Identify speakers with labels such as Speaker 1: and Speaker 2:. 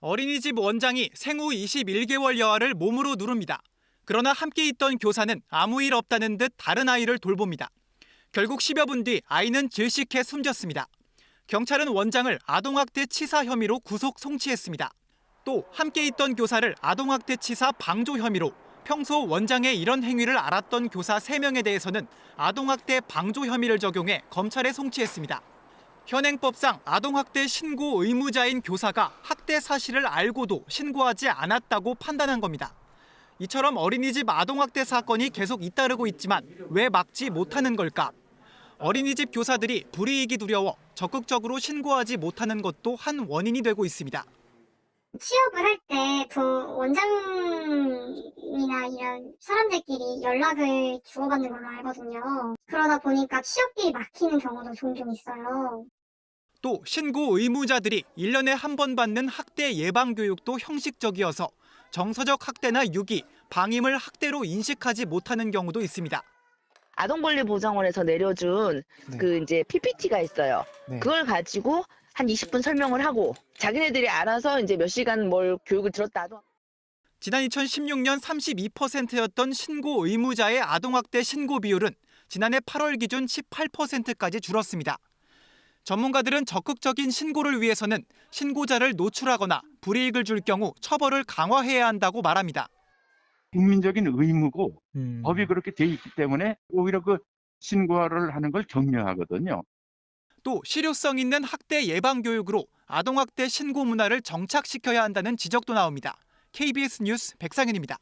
Speaker 1: 어린이집 원장이 생후 21개월 여아를 몸으로 누릅니다. 그러나 함께 있던 교사는 아무 일 없다는 듯 다른 아이를 돌봅니다. 결국 10여 분 뒤 아이는 질식해 숨졌습니다. 경찰은 원장을 아동학대 치사 혐의로 구속 송치했습니다. 또 함께 있던 교사를 아동학대 치사 방조 혐의로 평소 원장의 이런 행위를 알았던 교사 3명에 대해서는 아동학대 방조 혐의를 적용해 검찰에 송치했습니다. 현행법상 아동학대 신고 의무자인 교사가 학대 사실을 알고도 신고하지 않았다고 판단한 겁니다. 이처럼 어린이집 아동학대 사건이 계속 잇따르고 있지만 왜 막지 못하는 걸까? 어린이집 교사들이 불이익이 두려워 적극적으로 신고하지 못하는 것도 한 원인이 되고 있습니다.
Speaker 2: 취업을 할 때 원장이나 이런 사람들끼리 연락을 주고받는 걸로 알거든요. 그러다 보니까 취업길이 막히는 경우도 종종 있어요.
Speaker 1: 또 신고 의무자들이 1년에 한 번 받는 학대 예방 교육도 형식적이어서 정서적 학대나 유기, 방임을 학대로 인식하지 못하는 경우도 있습니다.
Speaker 3: 아동권리보장원에서 내려준
Speaker 4: 네.
Speaker 3: 그 이제 PPT가 있어요.
Speaker 4: 네.
Speaker 3: 그걸 가지고 한 20분 설명을 하고 자기네들이 알아서 이제 몇 시간 뭘 교육을 들었다도
Speaker 1: 지난 2016년 32%였던 신고 의무자의 아동학대 신고 비율은 지난해 8월 기준 18%까지 줄었습니다. 전문가들은 적극적인 신고를 위해서는 신고자를 노출하거나 불이익을 줄 경우 처벌을 강화해야 한다고 말합니다.
Speaker 5: 국민적인 의무고
Speaker 4: 음.
Speaker 5: 법이 그렇게 돼 있기 때문에 오히려 그 신고를 하는 걸 격려하거든요.
Speaker 1: 또 실효성 있는 학대 예방 교육으로 아동학대 신고 문화를 정착시켜야 한다는 지적도 나옵니다. KBS 뉴스 백상현입니다.